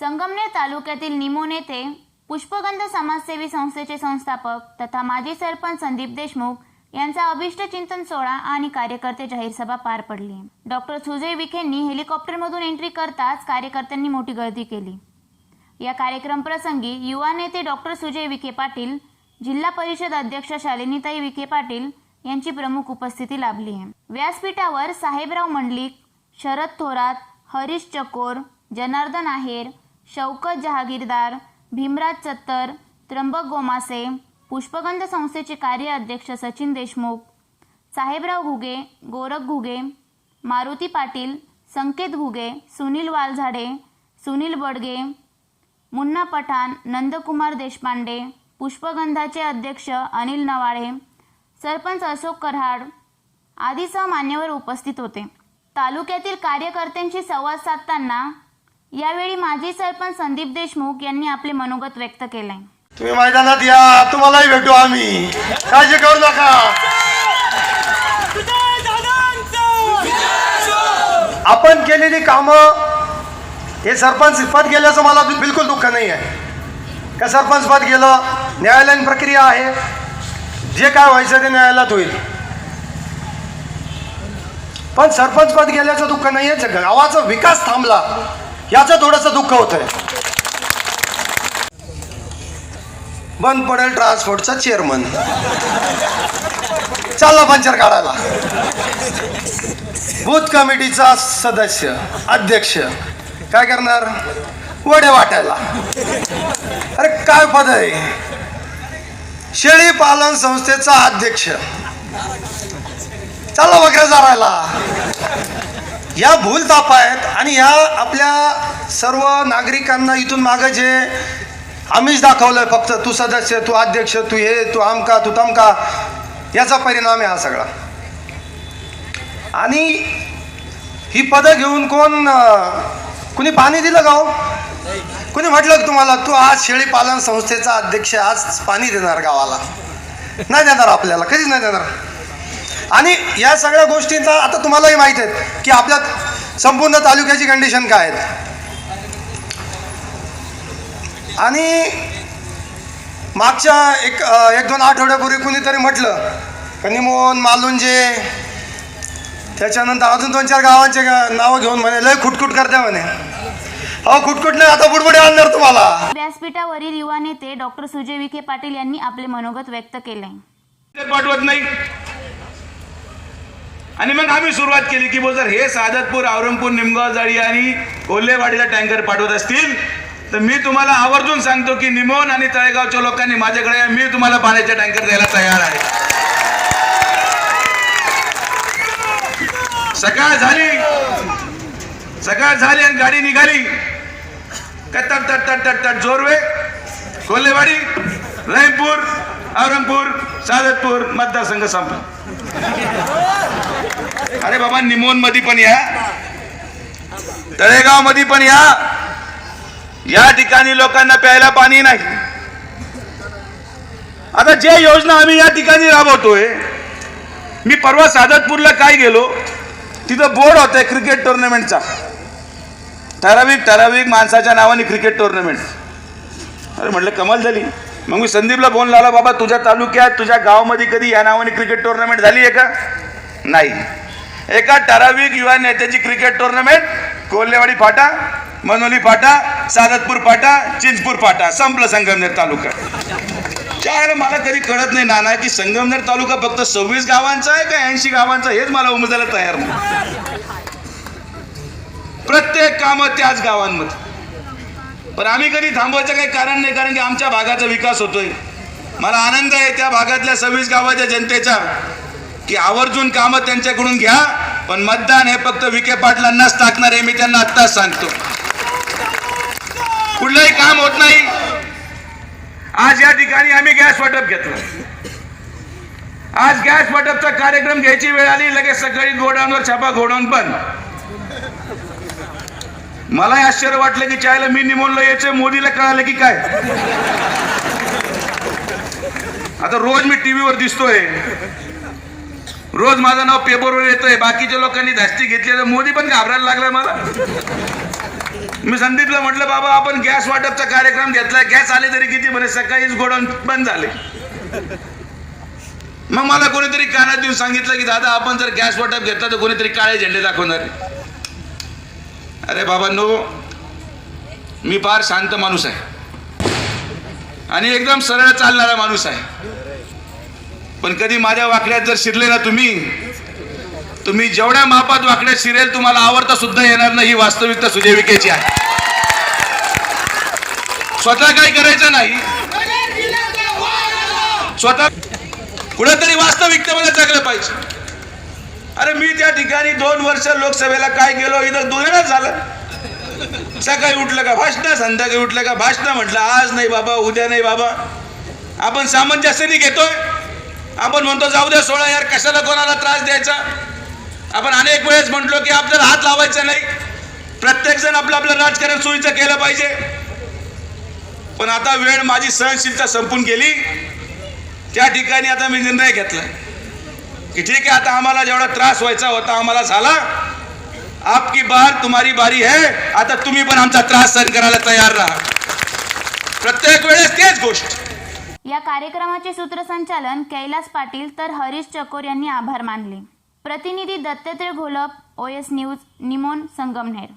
संगमनेर तालुक्यातील निमोन येथे पुष्पगंध समाजसेवी संस्थेचे संस्थापक तथा माजी सरपंच संदीप देशमुख यांचा अभिष्ट चिंतन सोहळा आणि कार्यकर्ते जाहीर सभा पार पडली. डॉक्टर सुजय विखेंनी हेलिकॉप्टरमधून एंट्री करताच कार्यकर्त्यांनी मोठी गर्दी केली. या कार्यक्रम प्रसंगी युवा नेते डॉक्टर सुजय विखे पाटील जिल्हा परिषद अध्यक्ष शालिनीताई विखे पाटील यांची प्रमुख उपस्थिती लाभली. आहे व्यासपीठावर साहेबराव मंडलिक शरद थोरात हरीश चकोर जनार्दन आहेर शौकत जहागीरदार भीमराज चत्तर त्र्यंबक गोमासे पुष्पगंध संस्थेचे कार्य अध्यक्ष सचिन देशमुख साहेबराव घुगे गोरख घुगे मारुती पाटील संकेत घुगे सुनील वालझाडे सुनील बडगे मुन्ना पठाण नंदकुमार देशपांडे पुष्पगंधाचे अध्यक्ष अनिल नवाळे सरपंच अशोक कराड आदीसह मान्यवर उपस्थित होते. तालुक्यातील कार्यकर्त्यांशी संवाद साधताना यावेळी माजी सरपंच संदीप देशमुख यांनी आपले मनोगत व्यक्त केले तुम्ही मैदानात या तुम्हालाही भेटू आम्ही. काळजी करू नका. आपण केलेली कामं हे सरपंच पद गेल्याचं मला बिलकुल दुःख नाही आहे. का सरपंच पद गेलं न्यायालयीन प्रक्रिया आहे. जे काय व्हायचं ते न्यायालयात होईल. पण सरपंच पद गेल्याचं दुःख नाही आहे गावाचा विकास थांबला. याचं थोडंसं दुःख होतंय. बंद पडेल ट्रान्सपोर्टचा चेअरमन चालला पंचर काढायला. बूथ कमिटीचा सदस्य अध्यक्ष काय करणार? वडे वाटायला. अरे काय पद आहे? शेळी पालन संस्थेचा अध्यक्ष. चालला वगैरे चारायला या भूलताप आहेत आणि ह्या आपल्या सर्व नागरिकांना इथून मागं जे आम्हीच दाखवलंय फक्त तू सदस्य तू अध्यक्ष तू हे तू आमका तू तमका याचा परिणाम आहे हा सगळा. आणि ही पदं घेऊन कोण कुणी पाणी दिलं गाव हो? कुणी म्हटलं तुम्हाला तू आज शेळी पालन संस्थेचा अध्यक्ष आज पाणी देणार गावाला. नाही देणार आपल्याला कधीच नाही देणार. आणि या सगळ्या गोष्टींचा आता तुम्हालाही माहीत आहेत की आपल्या संपूर्ण तालुक्याची कंडिशन काय आहेत आणि मागच्या एक एक दोन आठवड्यापूर्वी कुणीतरी म्हटलं कनिमोन मालुंजे त्याच्यानंतर अजून दोन चार गावांचे नावं घेऊन म्हणे लय खुटखुट करते म्हणे. अहो खुटखुट नाही आता बुडबुडे आणणार तुम्हाला. व्यासपीठावरील युवा नेते डॉक्टर सुजय विखे पाटील यांनी आपले मनोगत व्यक्त केले ते पाठवत नाही. आणि मग आम्ही सुरुवात केली की बो जर हे सादतपूर औरंगपूर निमगाव जाळी आणि कोल्हेवाडीला टँकर पाठवत असतील. तर मी तुम्हाला आवर्जून सांगतो की निमोन आणि तळेगावच्या लोकांनी माझ्याकडे मी तुम्हाला पाण्याचे टँकर द्यायला तयार आहे. सकाळ झाली. सकाळ झाली आणि गाडी निघाली. कट तट तट तट तट तट जोरवे कोल्हेवाडी रहीमपूर औरंगपूर सादतपूर मतदारसंघ संपला. अरे बाबा निमोनमध्ये पण या. तळेगावमध्ये पण या. या ठिकाणी लोकांना प्यायला पाणी नाही. आता जे योजना आम्ही या ठिकाणी राबवतोय मी परवा सादतपूरला काय गेलो तिथं बोर्ड होतंय क्रिकेट टुर्नामेंटचा ठराविक ठराविक माणसाच्या नावाने क्रिकेट टुर्नामेंट अरे म्हटलं कमाल झाली. मग मी संदीपला फोन लावला बाबा तुझ्या तालुक्यात तुझ्या गावामध्ये कधी या नावाने क्रिकेट टुर्नामेंट झाली आहे का? नाही. एका ठराविक युवा नेत्याची क्रिकेट टुर्नामेंट कोल्हेवाडी फाटा मनोली फाटा सादतपूर फाटा चिंचपूर फाटा संपलं संगमनेर तालुका. त्यावेळेला मला कधी कळत नाही नाना की संगमनेर तालुका फक्त सव्वीस गावांचा आहे का ऐंशी गावांचा हेच मला उमजायला तयार नाही. प्रत्येक कामं त्याच गावांमध्ये. पण आम्ही कधी थांबवायचं काही कारण नाही कारण की आमच्या भागाचा विकास होतोय. मला आनंद आहे त्या भागातल्या सव्वीस गावाच्या जनतेचा. की आवर्जून कामं त्यांच्याकडून घ्या पण मतदान हे फक्त विखे पाटलांनाच टाकणार आहे मी त्यांना आत्ताच सांगतो. कुठलंही काम होत नाही. आज या ठिकाणी आम्ही गॅस वाटप घेतलं. आज गॅस वाटपचा कार्यक्रम घ्यायची वेळ आली लगेच सकाळी गोडाऊनवर छापा घोडाऊन बंद. मलाही आश्चर्य वाटलं की चायला मी निमोनला यायचं मोदीला कळालं की काय? आता रोज मी टीव्हीवर दिसतोय. रोज माझं नाव पेपरवर येतोय. बाकीच्या लोकांनी धास्ती घेतली तर मोदी पण घाबरायला लागलाय मला. मी संदीपला म्हटलं बाबा आपण गॅस वाटपचा कार्यक्रम घेतला गॅस आले तरी किती म्हणे सकाळीच गोडाऊन बंद झाले. मग मला कोणीतरी कानात देऊन सांगितलं की दादा आपण जर गॅस वाटप घेतला तर कोणीतरी काळे झेंडे दाखवणार अरे बाबा नो. मी फार शांत माणूस आहे. आणि एकदम सरळ चालणारा माणूस आहे. पण कधी माझ्या वाकड्यात जर शिरले ना तुम्ही तुम्ही जेवढ्या मापात वाकड्यात शिरेल तुम्हाला आवडता सुद्धा येणार नाही ही वास्तविकता सुजैविकेची आहे. स्वतः काही करायचं नाही. स्वतः कुठेतरी वास्तविकतेमध्ये जगलं पाहिजे. अरे मी त्या ठिकाणी दोन वर्ष लोकसभेला काय गेलो इथं दोघांनाच झालं. सकाळी उठलं का भाषण संध्याकाळी उठलं का भाषण म्हटलं आज नाही बाबा उद्या नाही बाबा. आपण सामंजस्याने घेतोय. आपण म्हणतो जाऊ द्या सोळा यार कशाला कोणाला त्रास द्यायचा? आपण अनेक वेळेस म्हटलो की आपल्याला हात लावायचा नाही. प्रत्येक जण आपलं आपलं राजकारण सोयीचं केलं पाहिजे. पण आता वेळ माझी सहनशीलता संपून गेली. त्या ठिकाणी आता मी निर्णय घेतला. की ठीक आहे आता आम्हाला जेवढा त्रास व्हायचा होता आम्हाला झाला. आपकी बार तुम्हारी बारी है. आता तुम्ही पण आमचा त्रास सहन करायला तयार राहा. प्रत्येक वेळेस तेच गोष्ट. या कार्यक्रमाचे सूत्रसंचालन कैलास पाटील तर हरीश चकोर यांनी आभार मानले. प्रतिनिधी Dattatray Gholap O S news Nimon Sangamner.